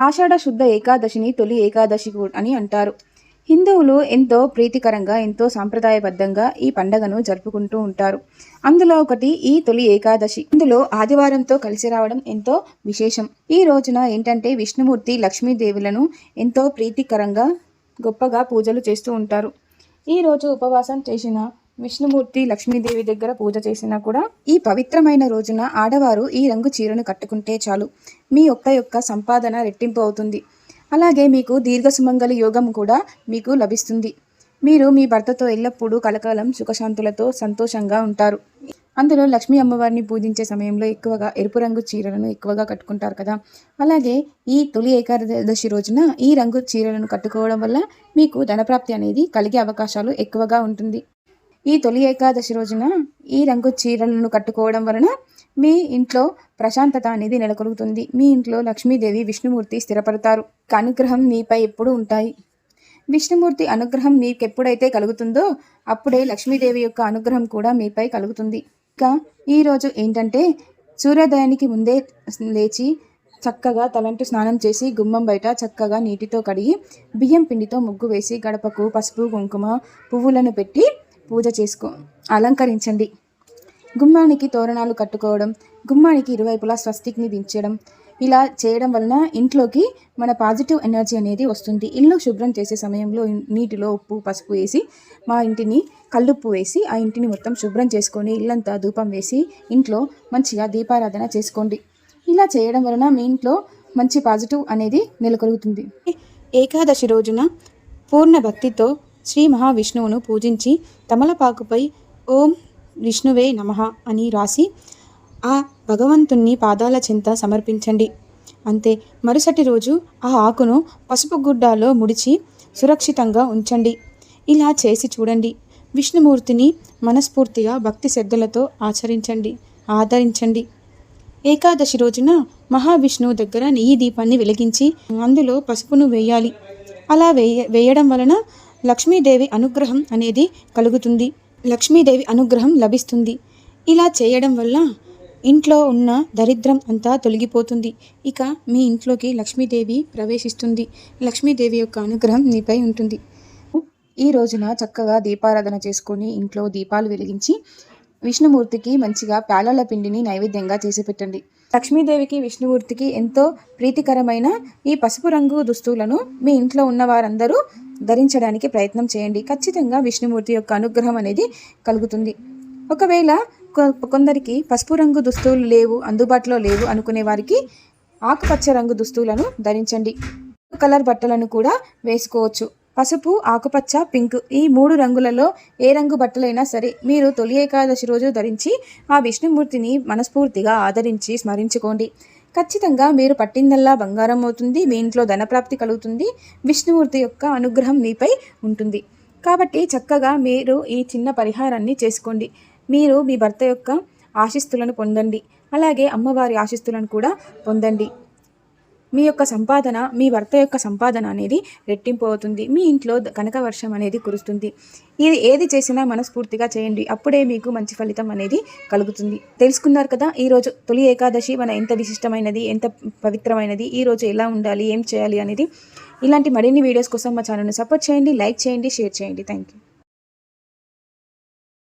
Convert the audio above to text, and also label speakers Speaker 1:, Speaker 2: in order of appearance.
Speaker 1: ఆషాఢ శుద్ధ ఏకాదశిని తొలి ఏకాదశి అని అంటారు. హిందువులు ఎంతో ప్రీతికరంగా ఎంతో సాంప్రదాయబద్ధంగా ఈ పండగను జరుపుకుంటూ ఉంటారు. అందులో ఒకటి ఈ తొలి ఏకాదశి. ఇందులో ఆదివారంతో కలిసి రావడం ఎంతో విశేషం. ఈ రోజున ఏంటంటే విష్ణుమూర్తి లక్ష్మీదేవులను ఎంతో ప్రీతికరంగా గొప్పగా పూజలు చేస్తూ ఉంటారు. ఈ రోజు ఉపవాసం చేసిన విష్ణుమూర్తి లక్ష్మీదేవి దగ్గర పూజ చేసినా కూడా ఈ పవిత్రమైన రోజున ఆడవారు ఈ రంగు చీరను కట్టుకుంటే చాలు. మీ ఒక్క యొక్క సంపాదన రెట్టింపు అవుతుంది. అలాగే మీకు దీర్ఘ సుమంగళ యోగం కూడా మీకు లభిస్తుంది. మీరు మీ భర్తతో ఎల్లప్పుడూ కలకాలం సుఖశాంతులతో సంతోషంగా ఉంటారు. అందులో లక్ష్మీ అమ్మవారిని పూజించే సమయంలో ఎక్కువగా ఎరుపు రంగు చీరలను ఎక్కువగా కట్టుకుంటారు కదా. అలాగే ఈ తొలి ఏకాదశి రోజున ఈ రంగు చీరలను కట్టుకోవడం వల్ల మీకు ధనప్రాప్తి అనేది కలిగే అవకాశాలు ఎక్కువగా ఉంటుంది. ఈ తొలి ఏకాదశి రోజున ఈ రంగు చీరలను కట్టుకోవడం వలన మీ ఇంట్లో ప్రశాంతత అనేది నెలకొలుగుతుంది. మీ ఇంట్లో లక్ష్మీదేవి విష్ణుమూర్తి స్థిరపడతారు. అనుగ్రహం మీపై ఎప్పుడు ఉంటాయి. విష్ణుమూర్తి అనుగ్రహం మీకు ఎప్పుడైతే కలుగుతుందో అప్పుడే లక్ష్మీదేవి యొక్క అనుగ్రహం కూడా మీపై కలుగుతుంది. ఇంకా ఈరోజు ఏంటంటే సూర్యోదయానికి ముందే లేచి చక్కగా తలంటు స్నానం చేసి గుమ్మం బయట చక్కగా నీటితో కడిగి బియ్యం పిండితో ముగ్గు వేసి గడపకు పసుపు కుంకుమ పువ్వులను పెట్టి పూజ చేసుకో. అలంకరించండి. గుమ్మానికి తోరణాలు కట్టుకోవడం గుమ్మానికి ఇరువైపులా స్వస్తిక్ని దించడం ఇలా చేయడం వలన ఇంట్లోకి మన పాజిటివ్ ఎనర్జీ అనేది వస్తుంది. ఇల్లు శుభ్రం చేసే సమయంలో నీటిలో ఉప్పు పసుపు వేసి మా ఇంటిని కల్లుప్పు వేసి ఆ ఇంటిని మొత్తం శుభ్రం చేసుకొని ఇల్లంతా ధూపం వేసి ఇంట్లో మంచిగా దీపారాధన చేసుకోండి. ఇలా చేయడం వలన మీ ఇంట్లో మంచి పాజిటివ్ అనేది నెలకొలుగుతుంది. ఏకాదశి రోజున పూర్ణ భక్తితో శ్రీ మహావిష్ణువును పూజించి తమలపాకుపై ఓం విష్ణువే నమః అని రాసి ఆ భగవంతుణ్ణి పాదాల చింత సమర్పించండి. అంతే. మరుసటి రోజు ఆ ఆకును పసుపు గుడ్డాలో ముడిచి సురక్షితంగా ఉంచండి. ఇలా చేసి చూడండి. విష్ణుమూర్తిని మనస్ఫూర్తిగా భక్తి శ్రద్ధలతో ఆచరించండి. ఆదరించండి. ఏకాదశి రోజున మహావిష్ణువు దగ్గర నెయ్యి దీపాన్ని వెలిగించి అందులో పసుపును వేయాలి. అలా వేయ వేయడం వలన లక్ష్మీదేవి అనుగ్రహం అనేది కలుగుతుంది. లక్ష్మీదేవి అనుగ్రహం లభిస్తుంది. ఇలా చేయడం వల్ల ఇంట్లో ఉన్న దరిద్రం అంతా తొలగిపోతుంది. ఇక మీ ఇంట్లోకి లక్ష్మీదేవి ప్రవేశిస్తుంది. లక్ష్మీదేవి యొక్క అనుగ్రహం మీపై ఉంటుంది. ఈ రోజున చక్కగా దీపారాధన చేసుకొని ఇంట్లో దీపాలు వెలిగించి విష్ణుమూర్తికి మంచిగా ప్యాలల పిండిని నైవేద్యంగా చేసి పెట్టండి. లక్ష్మీదేవికి విష్ణుమూర్తికి ఎంతో ప్రీతికరమైన ఈ పసుపు రంగు దుస్తులను మీ ఇంట్లో ఉన్న వారందరూ ధరించడానికి ప్రయత్నం చేయండి. ఖచ్చితంగా విష్ణుమూర్తి యొక్క అనుగ్రహం అనేది కలుగుతుంది. ఒకవేళ కొ- కొందరికి పసుపు రంగు దుస్తులు లేవు అందుబాటులో లేవు అనుకునే వారికి ఆకుపచ్చ రంగు దుస్తులను ధరించండి. కలర్ బట్టలను కూడా వేసుకోవచ్చు. పసుపు ఆకుపచ్చ పింక్ ఈ మూడు రంగులలో ఏ రంగు బట్టలైనా సరే మీరు తొలి ఏకాదశి రోజు ధరించి ఆ విష్ణుమూర్తిని మనస్ఫూర్తిగా ఆదరించి స్మరించుకోండి. ఖచ్చితంగా మీరు పట్టిందల్లా బంగారం అవుతుంది మీ ఇంట్లో ధనప్రాప్తి కలుగుతుంది విష్ణుమూర్తి యొక్క అనుగ్రహం మీపై ఉంటుంది. కాబట్టి చక్కగా మీరు ఈ చిన్న పరిహారాన్ని చేసుకోండి. మీరు మీ భర్త యొక్క ఆశిస్తులను పొందండి. అలాగే అమ్మవారి ఆశిస్తులను కూడా పొందండి. మీ యొక్క సంపాదన మీ భర్త యొక్క సంపాదన అనేది రెట్టింపు అవుతుంది మీ ఇంట్లో కనక వర్షం అనేది కురుస్తుంది. ఇది ఏది చేసినా మనస్ఫూర్తిగా చేయండి. అప్పుడే మీకు మంచి ఫలితం అనేది కలుగుతుంది. తెలుసుకున్నారు కదా ఈరోజు తొలి ఏకాదశి మన ఎంత విశిష్టమైనది ఎంత పవిత్రమైనది ఈ రోజు ఎలా ఉండాలి ఏం చేయాలి అనేది ఇలాంటి మరిన్ని వీడియోస్ కోసం మా ఛానల్ను సపోర్ట్ చేయండి లైక్ చేయండి షేర్ చేయండి. Thank you